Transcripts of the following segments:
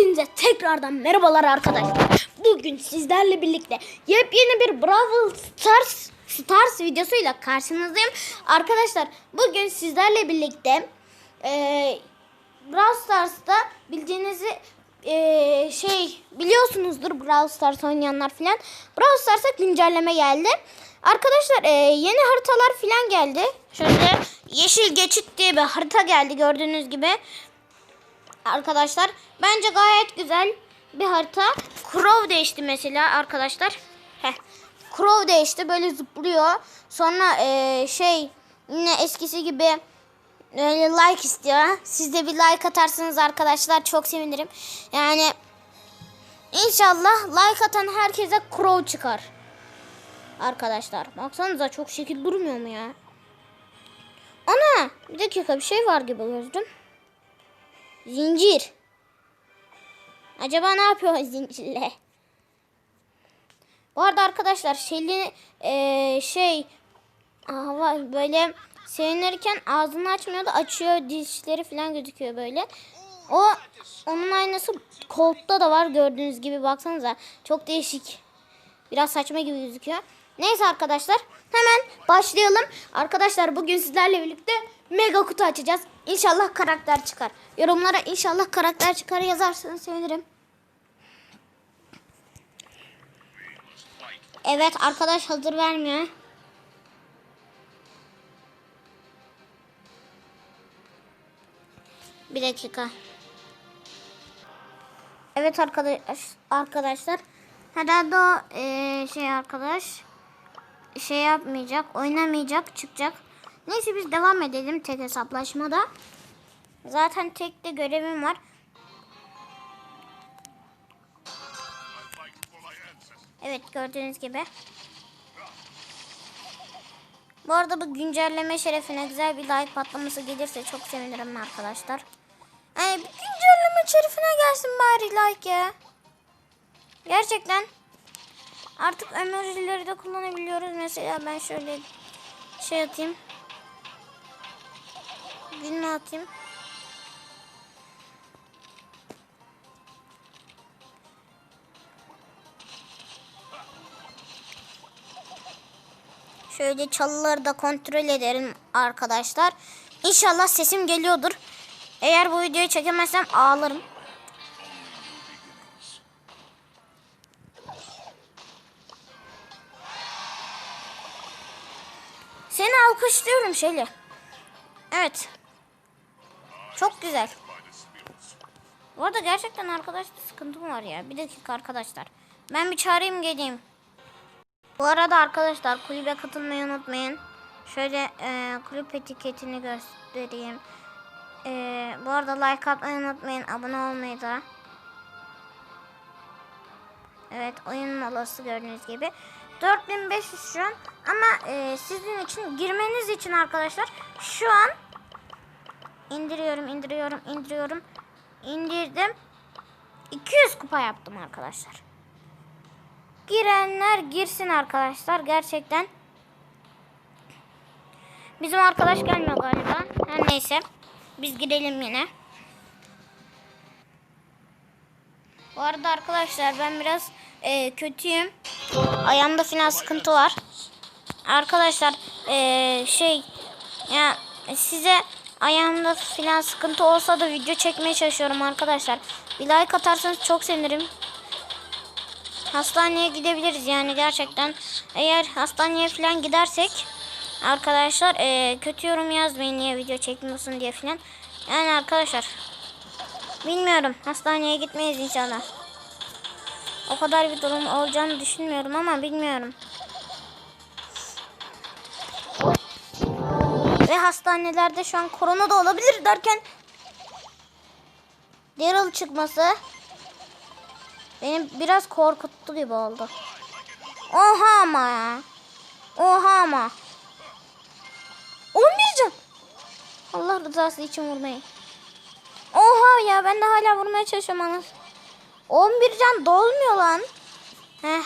Hepinize tekrardan merhabalar arkadaşlar. Bugün sizlerle birlikte yepyeni bir Brawl Stars Stars videosuyla karşınızdayım. Arkadaşlar bugün sizlerle birlikte e, Brawl Stars'ta bildiğinizi e, şey biliyorsunuzdur Brawl Stars oynayanlar filan. Brawl Stars'a güncelleme geldi. Arkadaşlar e, yeni haritalar filan geldi. Şöyle yeşil geçit diye bir harita geldi gördüğünüz gibi arkadaşlar. Bence gayet güzel bir harita. Crow değişti mesela arkadaşlar. Heh. Crow değişti böyle zıplıyor. Sonra eee, şey yine eskisi gibi öyle like istiyor. Siz de bir like atarsınız arkadaşlar çok sevinirim. Yani inşallah like atan herkese Crow çıkar. Arkadaşlar baksanıza çok şekil durmuyor mu ya? Ana bir dakika bir şey var gibi gördüm. Zincir. Acaba ne yapıyor zincirle? Bu arada arkadaşlar şeyli eee, şey hava böyle sevinirken ağzını açmıyordu açıyor dişleri falan gözüküyor böyle. O onun aynası Colt'ta da var gördüğünüz gibi baksanıza çok değişik. Biraz saçma gibi gözüküyor. Neyse arkadaşlar hemen başlayalım. Arkadaşlar bugün sizlerle birlikte mega kutu açacağız. İnşallah karakter çıkar. Yorumlara inşallah karakter çıkar yazarsanız sevinirim. Evet arkadaş hazır vermiyor. Bir dakika. Evet arkadaş arkadaşlar. Herhalde o eee, şey arkadaş şey yapmayacak, oynamayacak, çıkacak. Neyse biz devam edelim tek hesaplaşmada. Zaten tek de görevim var. Evet gördüğünüz gibi. Bu arada bu güncelleme şerefine güzel bir like patlaması gelirse çok sevinirim arkadaşlar. Yani bir güncelleme şerefine gelsin bari like ya. Gerçekten. Artık emojileri de kullanabiliyoruz. Mesela ben şöyle şey atayım. Gülme atayım. Şöyle çalıları da kontrol ederim arkadaşlar. İnşallah sesim geliyordur. Eğer bu videoyu çekemezsem ağlarım. Seni alkışlıyorum Şeli. Evet. Çok güzel. Bu arada gerçekten arkadaşta sıkıntım var ya. Bir dakika arkadaşlar. Ben bir çağırayım geleyim. Bu arada arkadaşlar kulübe katılmayı unutmayın. Şöyle e, kulüp etiketini göstereyim. E, bu arada like atmayı unutmayın. Abone olmayı da. Evet oyun molası gördüğünüz gibi. 4500 şu an. Ama e, sizin için girmeniz için arkadaşlar şu an indiriyorum indiriyorum indiriyorum. indirdim. 200 kupa yaptım arkadaşlar. Girenler girsin arkadaşlar. Gerçekten. Bizim arkadaş gelmiyor galiba. Her neyse. Biz girelim yine. Bu arada arkadaşlar ben biraz e, kötüyüm. Ayağımda falan sıkıntı var. Arkadaşlar e, şey ya size ayağımda falan sıkıntı olsa da video çekmeye çalışıyorum arkadaşlar. Bir like atarsanız çok sevinirim. Hastaneye gidebiliriz yani gerçekten. Eğer hastaneye falan gidersek arkadaşlar e, kötü yorum yazmayın niye video çekmiyorsun diye falan. Yani arkadaşlar bilmiyorum hastaneye gitmeyiz inşallah. O kadar bir durum olacağını düşünmüyorum ama bilmiyorum. Ve hastanelerde şu an korona da olabilir derken Daryl çıkması beni biraz korkuttu gibi oldu. Oha ama ya. Oha ama. 11 can. Allah rızası için vurmayın. Oha ya ben de hala vurmaya çalışıyorum anasını. 11 can dolmuyor lan. Heh.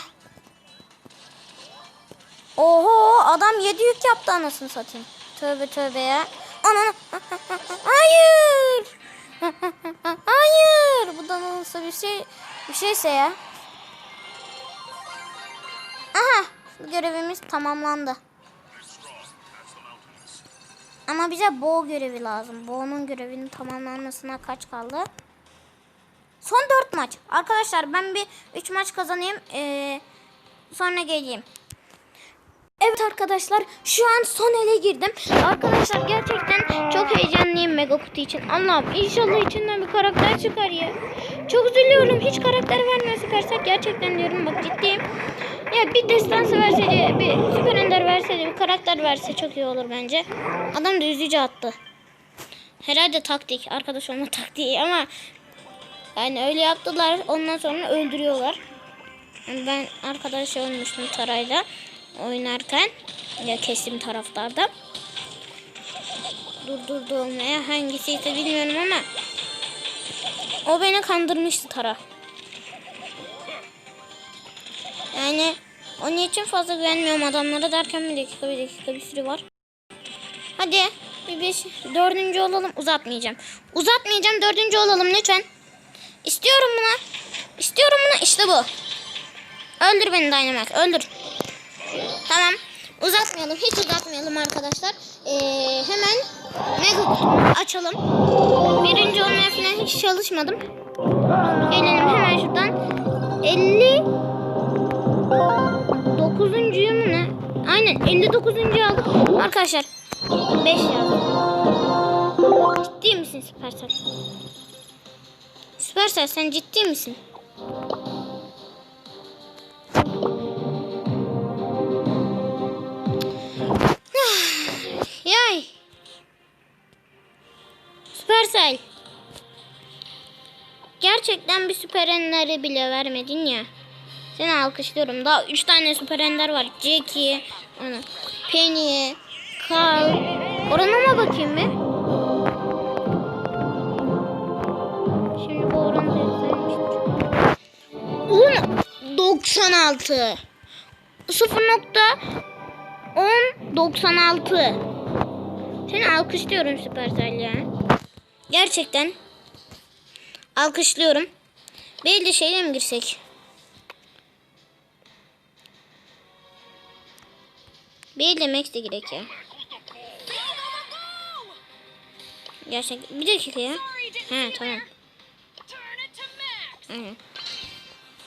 Oho adam 7 yük yaptı anasını satayım. Tövbe tövbe ya. Ananı. Hayır. Hayır. Bu da nasıl bir şey bir şeyse ya. Aha görevimiz tamamlandı. Ama bize Bo görevi lazım. Bo'nun görevinin tamamlanmasına kaç kaldı? Son 4 maç. Arkadaşlar ben bir 3 maç kazanayım. Ee, sonra geleyim. Evet arkadaşlar şu an son ele girdim. Arkadaşlar gerçekten çok heyecanlıyım Mega Kutu için. Allah'ım inşallah içinden bir karakter çıkar ya. Çok üzülüyorum. Hiç karakter vermiyor Supercell. Gerçekten diyorum bak ciddiyim. Ya bir destansı verse de bir süper ender verse de bir karakter verse çok iyi olur bence. Adam da üzücü attı. Herhalde taktik. Arkadaş olma taktiği ama yani öyle yaptılar. Ondan sonra öldürüyorlar. Yani Ben arkadaş olmuştum Taray'la oynarken ya kesim taraftarda. Durdurdu olmaya hangisiyse bilmiyorum ama o beni kandırmıştı Tara. Yani onun için fazla güvenmiyorum adamlara derken bir dakika bir dakika bir sürü var. Hadi bir beş, dördüncü olalım uzatmayacağım. Uzatmayacağım dördüncü olalım lütfen. İstiyorum bunu. İstiyorum bunu işte bu. Öldür beni Dynamax öldür. Tamam. Uzatmayalım. Hiç uzatmayalım arkadaşlar. Ee, hemen mega açalım. Birinci olmaya falan hiç çalışmadım. Gelelim hemen şuradan. 50 9. mu ne? Aynen 59. aldık. Arkadaşlar 5 yazdım. Ciddi misin Süpersel? Süpersel sen ciddi misin? Yay. Süpersel. Gerçekten bir süper enleri bile vermedin ya. Seni alkışlıyorum. Daha 3 tane süper ender var. Jackie, ona, Penny, Carl. Oranıma bakayım bir. Şimdi bu oran. 10 96 0.10 96 Seni alkışlıyorum Süpersel ya. Gerçekten alkışlıyorum. De şeyle mi girsek? De Max de girek ya. Gerçekten bir dakika ya. He tamam. Hı.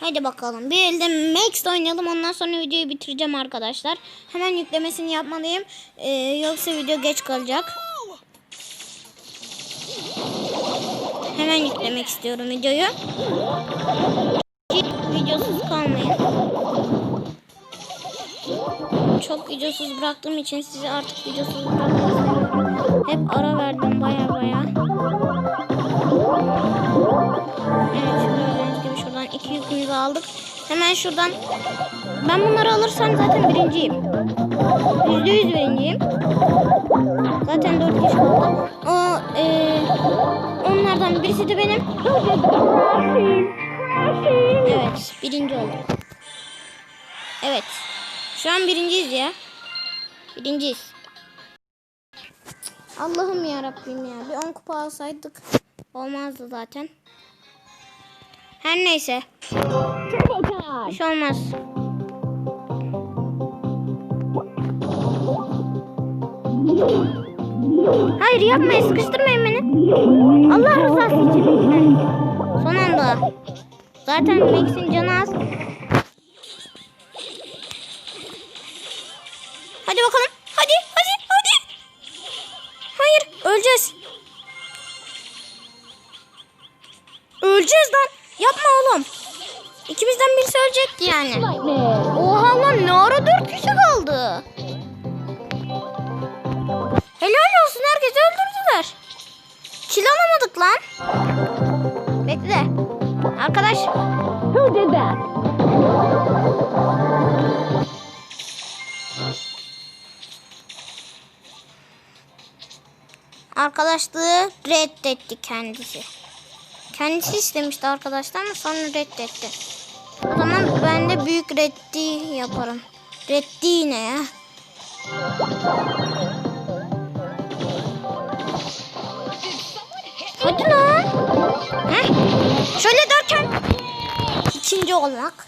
Haydi bakalım. Bir elde Max oynayalım. Ondan sonra videoyu bitireceğim arkadaşlar. Hemen yüklemesini yapmalıyım. Ee, yoksa video geç kalacak. Hemen yüklemek istiyorum videoyu. Videosuz kalmayın. Çok videosuz bıraktığım için sizi artık videosuz bırakmak istemiyorum. Hep ara verdim baya baya. Evet gördüğünüz yükümüzü aldık. Hemen şuradan ben bunları alırsam zaten birinciyim. Yüzde yüz birinciyim. Zaten dört kişi kaldı. O e, onlardan birisi de benim. Evet birinci oldum. Evet. Şu an birinciyiz ya. Birinciyiz. Allah'ım ya Rabbim ya. Bir 10 kupa alsaydık olmazdı zaten. Her neyse. Bir şey olmaz. Hayır yapmayın sıkıştırmayın beni. Allah rızası için. Son anda. Zaten Max'in canı az. Hadi bakalım. Hadi hadi hadi. Hayır öleceğiz. Öleceğiz lan. Yapma oğlum. İkimizden birisi ölecekti yani. Oha lan ne ara dört kişi kaldı. Helal olsun herkesi öldürdüler. Kill alamadık lan. Bekle. Arkadaş. Who did that? Arkadaşlığı reddetti kendisi. Kendisi istemişti arkadaşlar ama sonra reddetti. O zaman ben de büyük reddi yaparım. Reddi ne ya? Hadi lan. Heh. Şöyle derken ikinci olmak.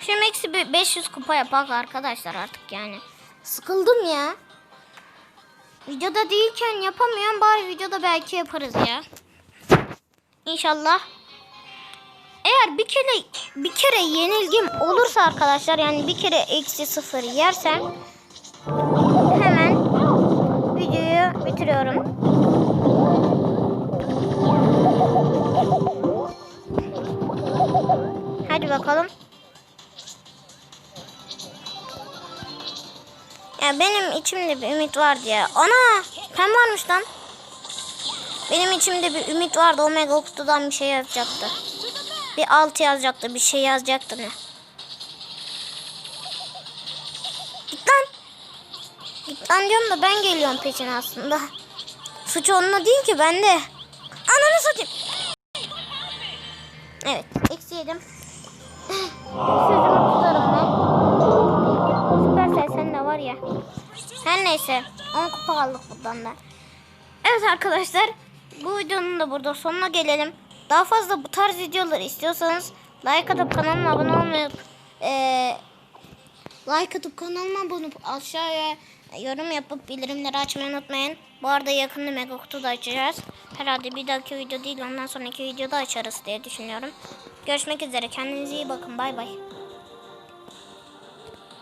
Şimdi eksi bir 500 kupa yapak arkadaşlar artık yani. Sıkıldım ya. Videoda değilken yapamıyorum bari videoda belki yaparız ya. İnşallah. Eğer bir kere bir kere yenilgim olursa arkadaşlar yani bir kere eksi sıfır yersem hemen videoyu bitiriyorum. Hadi bakalım. Benim içimde bir ümit vardı ya. Ana! Pem varmış lan. Benim içimde bir ümit vardı. Omega kutudan bir şey yazacaktı. Bir alt yazacaktı. Bir şey yazacaktı ne? Git lan. Git lan diyorum da ben geliyorum peşine aslında. Suç onunla değil ki bende. Ananı satayım. Evet. Eksi yedim. Sözümü neyse. 10 kupa aldık buradan da. Evet arkadaşlar. Bu videonun da burada sonuna gelelim. Daha fazla bu tarz videoları istiyorsanız like atıp kanalıma abone olmayı eee like atıp kanalıma abone olup aşağıya yorum yapıp bildirimleri açmayı unutmayın. Bu arada yakında mega kutu da açacağız. Herhalde bir dahaki video değil ondan sonraki videoda açarız diye düşünüyorum. Görüşmek üzere. Kendinize iyi bakın. Bay bay.